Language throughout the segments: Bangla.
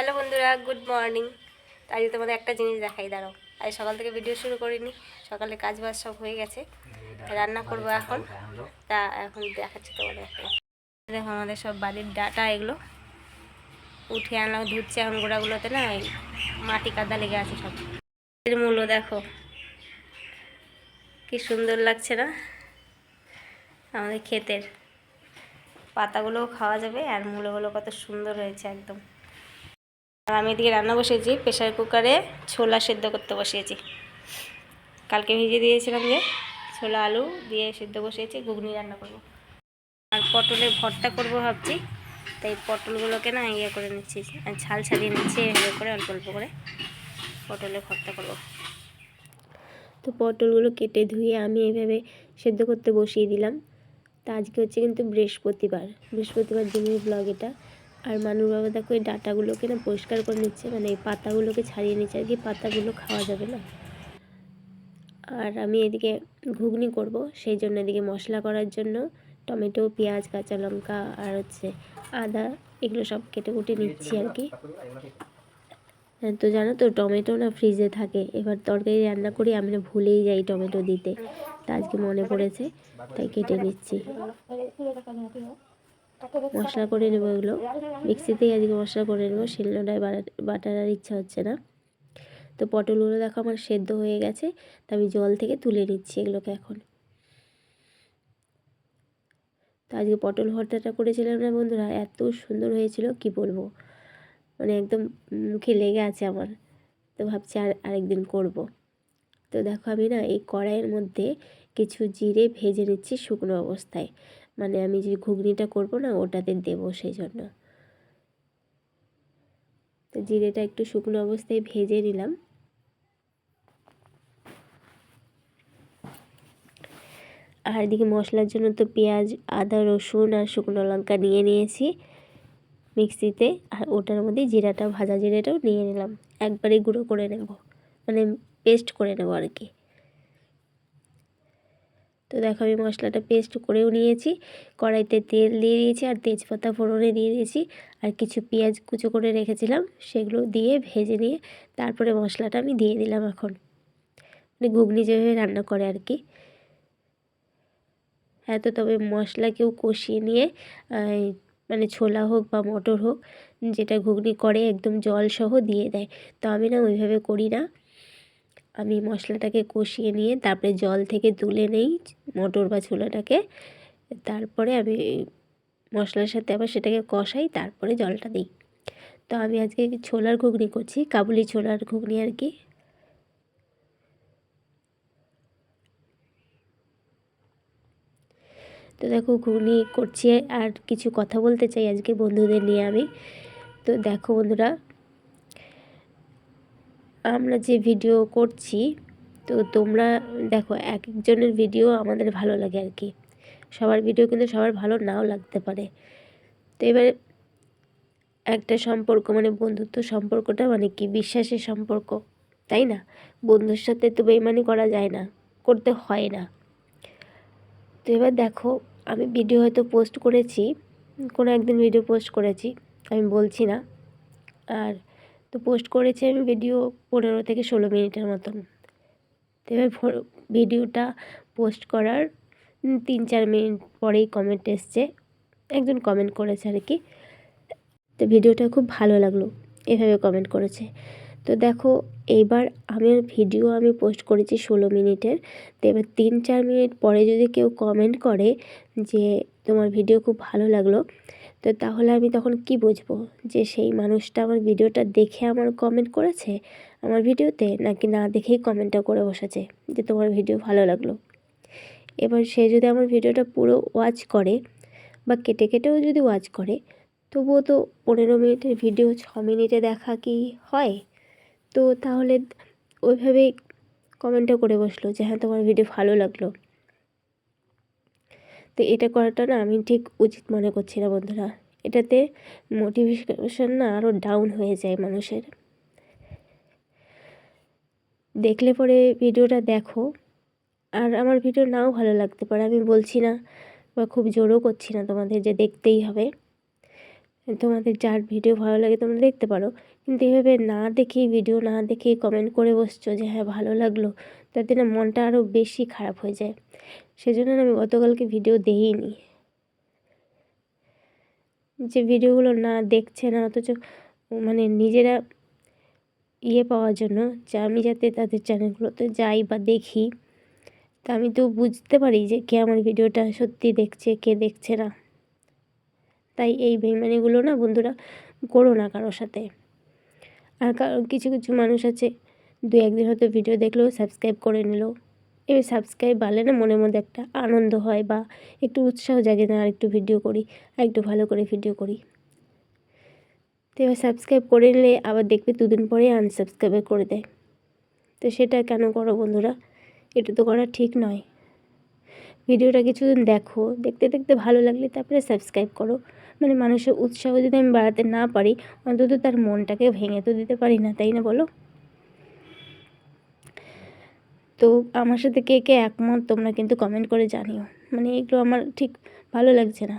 হ্যালো বন্ধুরা গুড মর্নিং। আজ তোমাদের একটা জিনিস দেখাই দাঁড়াও। আজ সকাল থেকে ভিডিও শুরু করিনি সকালে কাজ বাজ সব হয়ে গেছে। রান্না করব এখন। তা এখন দেখাচ্ছি তোমাদের দেখো আমাদের সব বাড়ির ডাটা এগুলো উঠে আনলাম ধুচ্ছে এখন গোড়াগুলোতে না মাটি কাদা লেগে আছে সব। এর মূল্য দেখো কি সুন্দর লাগছে না? আমাদের ক্ষেতের পাতাগুলোও খাওয়া যাবে আর মূলোগুলো কত সুন্দর হয়েছে একদম। আর আমি এদিকে রান্না বসিয়েছি প্রেশার কুকারে ছোলা সেদ্ধ করতে বসিয়েছি। কালকে ভিজিয়ে দিয়েছিলাম যে, ছোলা, আলু দিয়ে সেদ্ধ বসিয়েছি, ঘুগনি রান্না করব। আর পটলের ভর্তা করব ভাবছি, তাই পটলগুলোকে না ইয়ে করে নিচ্ছি আর ছাল ছাড়িয়ে নিচ্ছি, এভাবে করে অল্প অল্প করে পটলের ভর্তা করব। তো পটলগুলো কেটে ধুয়ে আমি এভাবে সেদ্ধ করতে বসিয়ে দিলাম। তা আজকে হচ্ছে কিন্তু বৃহস্পতিবার বৃহস্পতিবার দিনের ব্লগ এটা। আর মানুর বাবা দেখো এই ডাটাগুলোকে না পরিষ্কার করে নিচ্ছে মানে এই পাতাগুলোকে ছাড়িয়ে নিচ্ছে আর কি পাতাগুলো খাওয়া যাবে না। আর আমি এদিকে ঘুগনি করব সেই জন্য এদিকে মশলা করার জন্য টমেটো পেঁয়াজ কাঁচা লঙ্কা আর হচ্ছে আদা এগুলো সব কেটে কুটে নিচ্ছি আর কি। হ্যাঁ, তো জানো তো টমেটো না ফ্রিজে থাকে এবার তরকারি রান্না করি আমি না ভুলেই যাই টমেটো দিতে তা আজকে মনে পড়েছে তাই কেটে নিচ্ছি। মশলা করে নেব এগুলো। মিক্সিতেই আজকে মশলা করে নেব শিলনোড়ায় বাটার আর ইচ্ছা হচ্ছে না। তো পটলগুলো দেখো আমার সেদ্ধ হয়ে গেছে, তা আমি জল থেকে তুলে নিচ্ছি এগুলোকে এখন। তো আজকে পটল ভর্তাটা করেছিলাম না বন্ধুরা, এত সুন্দর হয়েছিল, কি বলব? মানে একদম মুখে লেগে আছে আমার। তো ভাবছি আর আরেকদিন করব। তো দেখো আমি না এই কড়াইয়ের মধ্যে কিছু জিরে ভেজে নিচ্ছি শুকনো অবস্থায়। মানে আমি যে ঘুগনিটা করব না, ওটাতে দেবো সেই জন্য। তো জিরেটা একটু শুকনো অবস্থায় ভেজে নিলাম। আর এদিকে মশলার জন্য তো পেঁয়াজ, আদা, রসুন আর শুকনো লঙ্কা নিয়ে নিয়েছি মিক্সিতে। আর ওটার মধ্যে জিরাটা ভাজা জিরাটাও নিয়ে নিলাম। একবারে গুঁড়ো করে নেব। মানে পেস্ট করে নেব আর কি। তো দেখো আমি মশলাটা পেস্ট করেও নিয়েছি। কড়াইতে তেল দিয়ে দিয়েছি আর তেজপাতা ফোড়নে দিয়ে দিয়েছি। আর কিছু পেঁয়াজ কুচো করে রেখেছিলাম, সেগুলো দিয়ে ভেজে নিয়ে তারপরে মশলাটা আমি দিয়ে দিলাম এখন। মানে ঘুগনি যেভাবে রান্না করে আর কি। হ্যাঁ তো তবে মশলা কেউ কষিয়ে নিয়ে মানে ছোলা হোক বা মটর হোক, যেটা ঘুগনি করে একদম জল সহ দিয়ে দেয়। তো আমি না ওইভাবে করি না। আমি মশলাটাকে কষিয়ে নিয়ে তারপরে জল থেকে তুলে নেই মটর বা ছোলাটাকে। তারপরে আমি মশলার সাথে আবার সেটাকে কষাই, তারপরে জলটা দিই। তো আমি আজকে ছোলার ঘুগনি করছি, কাবুলি ছোলার ঘুগনি আর কি। তো দেখো ঘুগনি করছি, আর কিছু কথা বলতে চাই আজকে বন্ধুদের নিয়ে আমি। তো দেখো বন্ধুরা আমরা যে ভিডিও করছি, তো তোমরা দেখো এক একজনের ভিডিও আমাদের ভালো লাগে আর কি। সবার ভিডিও কিন্তু সবার ভালো নাও লাগতে পারে। তো এবার একটা সম্পর্ক মানে বন্ধুত্ব সম্পর্কটা মানে কি বিশ্বাসের সম্পর্ক, তাই না? বন্ধুর সাথে তো বেইমানি করা যায় না, করতে হয় না। তো এবার দেখো, আমি ভিডিও হয়তো পোস্ট করেছি, কোনো একদিন ভিডিও পোস্ট করেছি, আমি বলছি না। আর তো পোস্ট করেছি আমি ভিডিও পনেরো থেকে ষোলো মিনিটের মতন। তো এবার ভিডিওটা পোস্ট করার তিন চার মিনিট পরেই কমেন্ট এসছে। একজন কমেন্ট করেছে আর কি তো ভিডিওটা খুব ভালো লাগল, এভাবে কমেন্ট করেছে। তো দেখো এইবার আমার ভিডিও আমি পোস্ট করেছি ষোলো মিনিটের। তো এবার তিন চার মিনিট পরে যদি কেউ কমেন্ট করে যে তোমার ভিডিও খুব ভালো লাগল তো তাহলে আমি তখন কি বুঝব? যে সেই মানুষটা আমার ভিডিওটা দেখে আমার কমেন্ট করেছে আমার ভিডিওতে, নাকি না দেখেই কমেন্টটা করে বসেছে যে তোমার ভিডিও ভালো লাগল? এবার সে যদি আমার ভিডিওটা পুরো ওয়াচ করে বা কেটে কেটেও যদি ওয়াচ করে, তবুও তো পনেরো মিনিটের ভিডিও ছ মিনিটে দেখা কি হয়? তো তাহলে ওইভাবেই কমেন্টটা করে বসল যে হ্যাঁ তোমার ভিডিও ভালো লাগল। তো এটা করাটা না আমি ঠিক উচিত মনে করছি না বন্ধুরা। এটাতে মোটিভেশন না আরও ডাউন হয়ে যায় মানুষের। দেখলে পরে ভিডিওটা দেখো। আর আমার ভিডিও নাও ভালো লাগতে পারে, আমি বলছি না বা খুব জোরও করছি না তোমাদের যে দেখতেই হবে। তোমাদের যার ভিডিও ভালো লাগে তোমরা দেখতে পারো। কিন্তু এভাবে না দেখেই, ভিডিও না দেখেই কমেন্ট করে বসছো যে হ্যাঁ ভালো লাগল। তাতে না মনটা আরও বেশি খারাপ হয়ে যায়। সেজন্য আমি গতকালকে ভিডিও দেইনি। যে ভিডিওগুলো না দেখছে না, অথচ মানে নিজেরা ইয়ে পাওয়ার জন্য যে আমি যাতে তাদের চ্যানেলগুলোতে যাই বা দেখি, তা আমি তো বুঝতে পারি যে কে আমার ভিডিওটা সত্যি দেখছে, কে দেখছে না। তাই এই বেইমানিগুলো না বন্ধুরা করো না কারোর সাথে। আর কিছু কিছু মানুষ আছে দু একদিন হয়তো ভিডিও দেখলেও সাবস্ক্রাইব করে নিল। এবার সাবস্ক্রাইব বাড়লে না মনের মধ্যে একটা আনন্দ হয় বা একটু উৎসাহ জাগে না আর একটু ভিডিও করি আর একটু ভালো করে ভিডিও করি। তো এবার সাবস্ক্রাইব করে নিলে আবার দেখবে দুদিন পরে আনসাবস্ক্রাইব করে দেয়। তো সেটা কেন করো বন্ধুরা? এটা তো করা ঠিক নয়। ভিডিওটা কিছুদিন দেখো, দেখতে দেখতে ভালো লাগলে তারপরে সাবস্ক্রাইব করো। মানে মানুষের উৎসাহ যদি আমি বাড়াতে না পারি, অন্তত তার মনটাকে ভেঙে তো দিতে পারি না, তাই না বলো? তো আমার সাথে কে কে একমত তোমরা কিন্তু কমেন্ট করে জানিও। মানে এগুলো আমার ঠিক ভালো লাগছে না।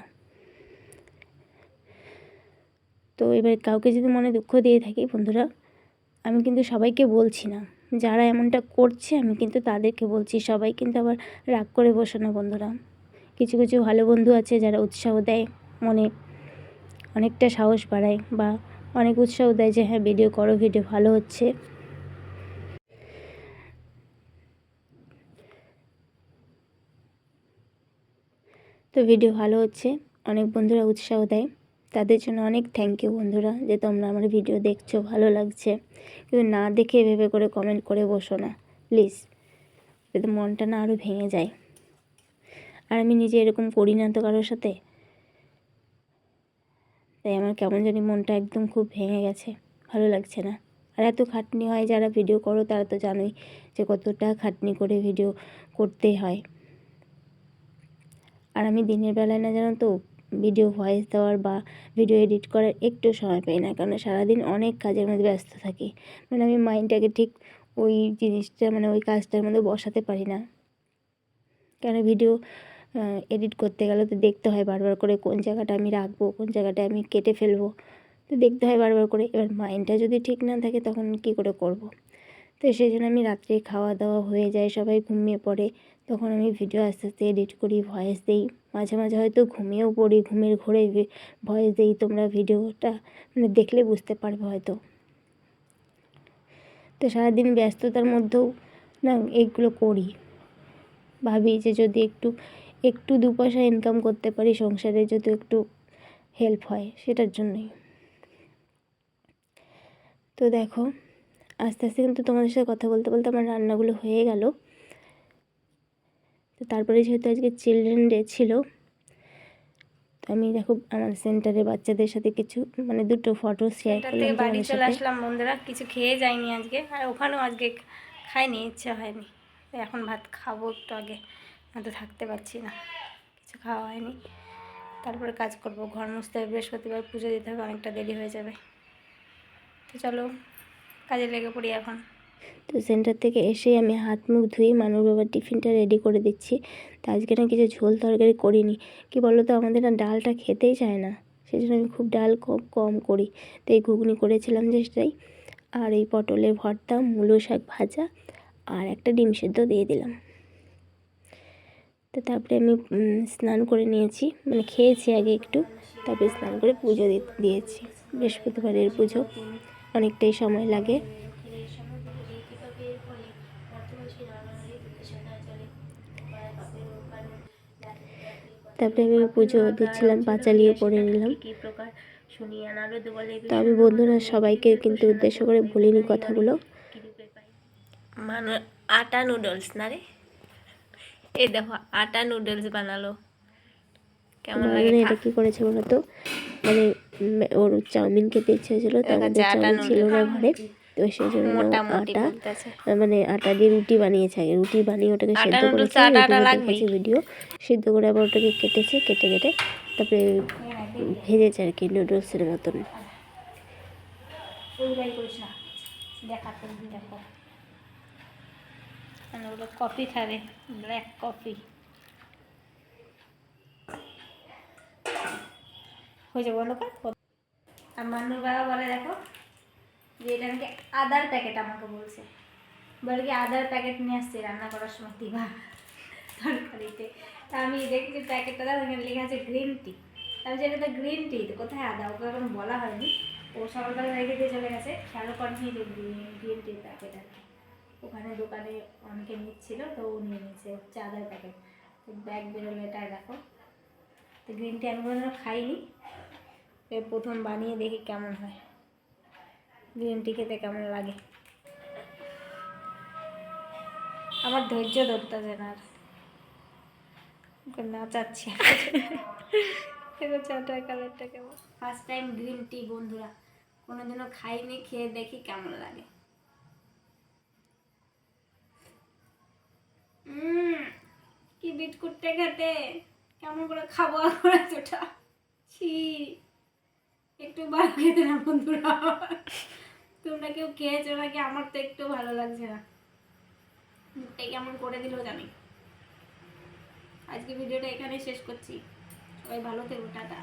তো এবার কাউকে যদি মনে দুঃখ দিয়ে থাকি বন্ধুরা, আমি কিন্তু সবাইকে বলছি না। যারা এমনটা করছে, আমি কিন্তু তাদেরকে বলছি, সবাই কিন্তু আবার রাগ করে বসো না বন্ধুরা। কিছু কিছু ভালো বন্ধু আছে যারা উৎসাহ দেয়, মনে অনেকটা সাহস বাড়ায় বা অনেক উৎসাহ দেয় যে হ্যাঁ ভিডিও করো ভিডিও ভালো হচ্ছে। তো ভিডিও ভালো হচ্ছে। অনেক বন্ধুরা উৎসাহ দেয়। তাদের জন্য অনেক থ্যাংক ইউ বন্ধুরা, যে তোমরা আমার ভিডিও দেখছ, ভালো লাগছে। কিন্তু না দেখে ভেবে করে কমেন্ট করে বসো না প্লিজ এতে মনটা না আরও ভেঙে যায়। আর আমি নিজে এরকম করি না তো কারোর সাথে। তাই আমার কেমন জানি মনটা একদম খুব ভেঙে গেছে, ভালো লাগছে না। আর এত খাটনি হয় যারা ভিডিও করো, তারা তো জানোই যে কতটা খাটনি করে ভিডিও করতে হয়। আর আমি দিনের বেলায় না জানো তো ভিডিও ভয়েস দেওয়ার বা ভিডিও এডিট করার একটু সময় পাই না। কারণ সারাদিন অনেক কাজের মধ্যে ব্যস্ত থাকি। মানে আমি মাইন্ডটাকে ঠিক ওই জিনিসটা মানে ওই কাজটার মধ্যে বসাতে পারি না। কেন ভিডিও এডিট করতে গেলে তো দেখতে হয় বারবার করে কোন জায়গাটা আমি রাখব, কোন জায়গাটা আমি কেটে ফেলব। তো দেখতে হয় বারবার করে। এবার মাইন্ডটা যদি ঠিক না থাকে তখন কী করে করব। তো সেই জন্য আমি রাত্রে খাওয়া দাওয়া হয়ে যায়, সবাই ঘুমিয়ে পড়ে। তখন আমি ভিডিও আস্তে আস্তে এডিট করি ভয়েস দিই। মাঝে মাঝে হয়তো ঘুমিয়েও পড়ি, ঘুমের ঘোরে ভয়েস দিই তোমরা ভিডিওটা মানে দেখলে বুঝতে পারবে হয়তো। তো সারাদিন ব্যস্ততার মধ্যেও না এইগুলো করি। ভাবি যে যদি একটু একটু দু পয়সা ইনকাম করতে পারি, সংসারে যদি একটু হেল্প হয়, সেটার জন্যই। তো দেখো, আস্তে আস্তে কিন্তু তোমাদের সাথে কথা বলতে বলতে আমার রান্নাগুলো হয়ে গেল। তো তারপরে যেহেতু আজকে চিলড্রেন ডে ছিল তো আমি দেখো আমার সেন্টারে বাচ্চাদের সাথে কিছু মানে দুটো ফটো শেয়ার করলাম বাড়ি চলে আসলাম বন্ধুরা কিছু খেয়ে যাইনি আজকে আর ওখানেও আজকে খাইনি ইচ্ছা হয়নি। এখন ভাত খাব একটু আগে তো থাকতে পারছি না কিছু খাওয়া হয়নি। তারপরে কাজ করব ঘর মুছতে হবে বৃহস্পতিবার পুজো দিতে হবে অনেকটা দেরি হয়ে যাবে। তো চলো কাজে লেগে পড়ি এখন। তো সেন্টার থেকে এসেই আমি হাত মুখ ধুয়ে মানুষ বাবার টিফিনটা রেডি করে দিচ্ছি। তো আজকে না কিছু ঝোল তরকারি করিনি। কি বলো তো আমাদের না ডালটা খেতেই চায় না। সেই জন্য আমি খুব ডাল খুব কম করি। তো এই ঘুগনি করেছিলাম যে সেটাই আর এই পটলের ভর্তা, মূলো শাক ভাজা আর একটা ডিম সেদ্ধ দিয়ে দিলাম। তো তারপরে আমি স্নান করে নিয়েছি। মানে খেয়েছি আগে একটু। তারপরে স্নান করে পুজো দিয়েছি। বৃহস্পতিবারের পুজো। অনেকটাই সময় লাগে। তারপরে আমি পুজো দিচ্ছিলাম পাঁচালিও পরে নিলাম। তো আমি বন্ধুরা সবাইকে কিন্তু উদ্দেশ্য করে বলিনি কথাগুলো। আটা নুডলস না রে? এই দেখো আটা নুডলস বানালো। কেমন লাগে মানে এটা কি করেছে বলো তো? মানে ওর চাউমিন খেতে ইচ্ছে হয়েছিল তো আমাদের চাউমিন ছিল না ঘরে। তো সেই জন্য আটা মানে আটা দিয়ে রুটি বানিয়েছে। আগে রুটি বানিয়ে ওটাকে সেদ্ধ করেছে। দেখেছি ভিডিও সেদ্ধ করে আবার ওটাকে কেটেছে কেটে কেটে তারপরে ভেজেছে আর কি নুডলসের মতন। কফি খাবে ব্ল্যাক কফি হয়েছে বলো কর মান্নুর বাবা বলে দেখো যে এটা নাকি আদার প্যাকেট আমাকে বলছে। বলে কি, আদার প্যাকেট নিয়ে আসছে, রান্না করার সময় দিবা তরকারিতে। তা আমি দেখছি প্যাকেটটা দাও এখানে লেখা আছে গ্রিন টি আমি যে এটা তো গ্রিন টি তো কোথায় আদা? ওকে এখন বলা হয়নি। ও সকালবেলা রেখে দিয়ে চলে গেছে। খেয়াল করেনি যে গ্রিন টির প্যাকেট আর কি। ওখানে দোকানে অনেকে নিচ্ছিল, তো ও নিয়ে নিয়েছে। হচ্ছে আদার প্যাকেট তো ব্যাগ বেরোলো এটা দেখো। তো গ্রিন টি আমি কোনোদিনও খাইনি। প্রথম বানিয়ে দেখি কেমন হয়। গ্রিন টি খেতে কেমন লাগে? আমার ধৈর্য ধরতেছে না আর। এবার চাটার কালারটা কেমন? ফার্স্ট টাইম গ্রিন টি বন্ধুরা। কোনোদিনও খাইনি, খেয়ে দেখি কেমন লাগে। কি বিটকুটটা খেতে? কেমন করে খাব এতটা ছি। একটু ভালো খেতে না, বন্ধুরা। তোমরা কেউ খেয়েছো নাকি? আমার তো একটু ভালো লাগছে না। মুখটা কেমন করে দিল জানি। আজকে ভিডিওটা এখানে শেষ করছি। সবাই ভালো থেকো, টাটা।